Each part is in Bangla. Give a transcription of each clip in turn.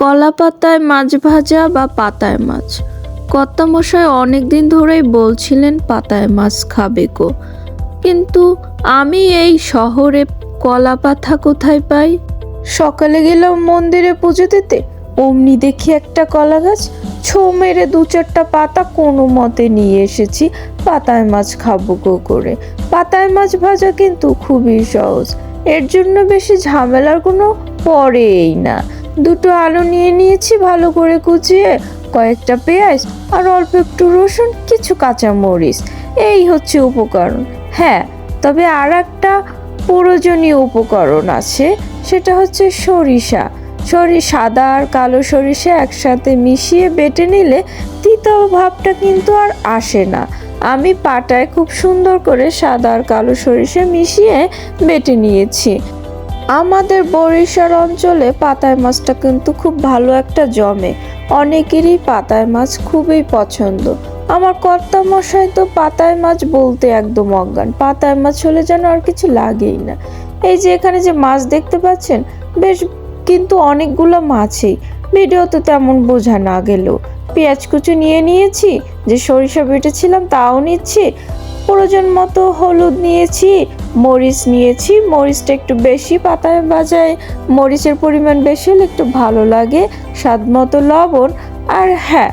কলা পাতায় মাছ ভাজা বা পাতায় মাছ। কর্তামশাই অনেক দিন ধরেই বলছিলেন, পাতায় মাছ খাবে গো কিন্তু আমি এই শহরে কলা পাতা কোথায় পাই? সকালে গেলাম মন্দিরে পুজো দিতে। অমনি দেখি একটা কলা গাছ। ছো মেরে দু চারটা পাতা কোনো মতে নিয়ে এসেছি। পাতায় মাছ খাব গো করে। পাতায় মাছ ভাজা কিন্তু খুবই সহজ। এর জন্য বেশি ঝামেলার কোনো পড়েই না। দুটো আলু নিয়ে নিয়েছি ভালো করে কুচিয়ে, কয়েকটা পেঁয়াজ আর অল্প একটু রসুন, কিছু কাঁচা মরিচ এই হচ্ছে উপকরণ। হ্যাঁ তবে আর একটা প্রয়োজনীয় উপকরণ আছে, সেটা হচ্ছে সরিষা। সরি, সাদা আর কালো সরিষা একসাথে মিশিয়ে বেটে নিলে তিতো ভাবটা কিন্তু আর আসে না। আমি পাটায় খুব সুন্দর করে সাদা আর কালো সরিষা মিশিয়ে বেটে নিয়েছি। আমাদের বরিশাল অঞ্চলে পাতায় মাছটা কিন্তু খুব ভালো একটা জমে। অনেকেরই পাতায় মাছ খুবই পছন্দ। আমার কর্তা মশাই তো পাতায় মাছ বলতে একদম অজ্ঞান। পাতায় মাছ হলে যেন আর কিছু লাগেই না। এই যে এখানে যে মাছ দেখতে পাচ্ছেন, বেশ কিন্তু অনেকগুলো মাছই। ভিডিওতে তেমন বোঝা না গেলেও। পেঁয়াজ কুচু নিয়ে নিয়েছি, যে সরিষা বেটেছিলাম তাও নিচ্ছি প্রয়োজন মতো হলুদ নিয়েছি, মরিচ নিয়েছি, মরিচটা একটু বেশি পাতায় বাজায় মরিচের পরিমাণ বেশি হলে একটু ভালো লাগে, স্বাদ মতো লবণ, আর হ্যাঁ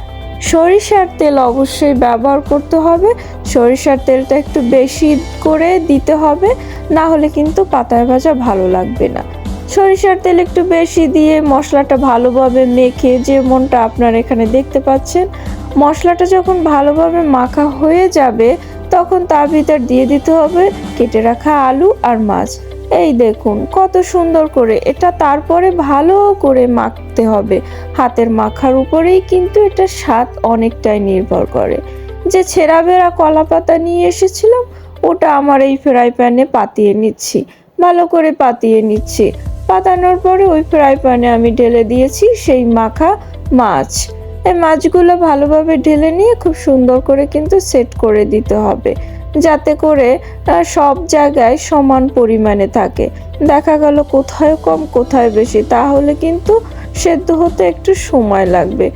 সরিষার তেল অবশ্যই ব্যবহার করতে হবে, সরিষার তেলটা একটু বেশি করে দিতে হবে, না হলে কিন্তু পাতায় ভাজা ভালো লাগবে না। সরিষার তেল একটু বেশি দিয়ে মশলাটা ভালোভাবে মেখে যেমনটা আপনারা এখানে দেখতে পাচ্ছেন, মশলাটা যখন ভালোভাবে মাখা হয়ে যাবে তখন তার ভিতর দিয়ে দিতে হবে কেটে রাখা আলু আর মাছ। এই দেখুন, কত সুন্দর করে। এটা তারপরে ভালো করে মাখতে হবে। হাতের মাখার উপরেই কিন্তু এটা স্বাদ অনেকটাই নির্ভর করে। যে ছেঁড়া বেড়া কলা পাতা নিয়ে এসেছিলাম, ওটা আমার এই ফ্রাই প্যানে পাতিয়ে নিচ্ছি। ভালো করে পাতিয়ে নিচ্ছি। পাতানোর পরে ওই ফ্রাই প্যানে আমি ঢেলে দিয়েছি সেই মাখা মাছ। এই মাছগুলো ভালোভাবে ঢেলে নিয়ে খুব সুন্দর করে কিন্তু সেট করে দিতে হবে। যাতে করে সব জায়গায় সমান পরিমাণে থাকে। দেখা গেল কোথায় কম, কোথায় বেশি। তাহলে কিন্তু সেদ্ধ হতে একটু সময় লাগবে।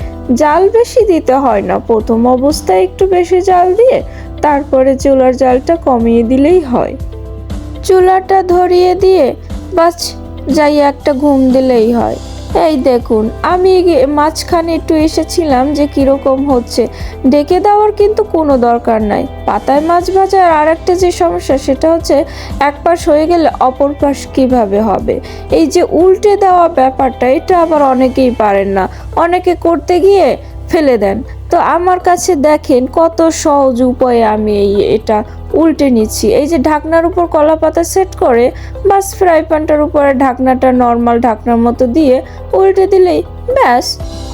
জাল বেশি দিতে হয় না। প্রথম অবস্থায় একটু বেশি জাল দিয়ে তারপরে চুলার জালটা কমিয়ে দিলেই হয়। চুলাটা ধরিয়ে দিয়ে বাস যাই একটা ঘুম দিলেই হয়। এই দেখুন, আমি মাঝখানে একটু এসেছিলাম যে কীরকম হচ্ছে। ডেকে দেওয়ার কিন্তু কোনো দরকার নাই। পাতায় মাছ ভাজার আর একটা যে সমস্যা, সেটা হচ্ছে এক পাশ হয়ে গেলে অপর পাশ কীভাবে হবে? এই যে উল্টে দেওয়া ব্যাপারটা, এটা আবার অনেকেই পারেন না। অনেকে করতে গিয়ে ফেলে দেন। তো আমার কাছে দেখেন কত সহজ উপায়ে আমি এই এটা উল্টে নিচ্ছি। এই যে ঢাকনার উপর কলা পাতা সেট করে, বাস ফ্রাই প্যানটার উপরে ঢাকনাটা নর্মাল ঢাকনার মতো দিয়ে উল্টে দিলেই ব্যাস,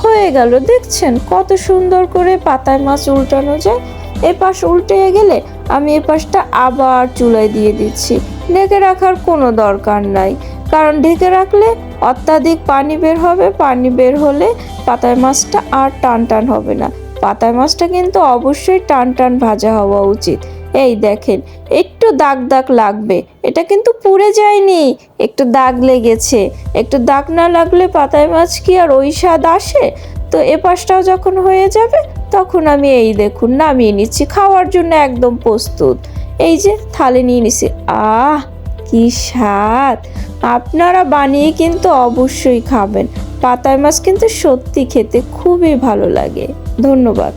হয়ে গেল। দেখছেন কত সুন্দর করে পাতায় মাছ উল্টানো যায়? এ পাশ উল্টে গেলে আমি এ পাশটা আবার চুলায় দিয়ে দিচ্ছি। ঢেকে রাখার কোনো দরকার নাই। কারণ ঢেকে রাখলে অত্যাধিক পানি বের হবে, পানি বের হলে পাতায় মাছটা আর টান টান হবে না। পাতায় মাছটা কিন্তু অবশ্যই টান টান ভাজা হওয়া উচিত। এই দেখেন, একটু দাগ দাগ লাগবে। এটা কিন্তু পুড়ে যায়নি। একটু দাগ লেগেছে। একটু দাগ না লাগলে পাতায় মাছ কি আর ওই স্বাদ আসে? তো এ পাশটাও যখন হয়ে যাবে, তখন আমি এই দেখুন নামিয়ে নিচ্ছি, খাওয়ার জন্য একদম প্রস্তুত। এই যে থালে নিয়ে নিছি। আহ, কি স্বাদ! আপনারা বানিয়ে কিন্তু অবশ্যই খাবেন। পাতায় মাছ কিন্তু সত্যি খেতে খুবই ভালো লাগে। ধন্যবাদ।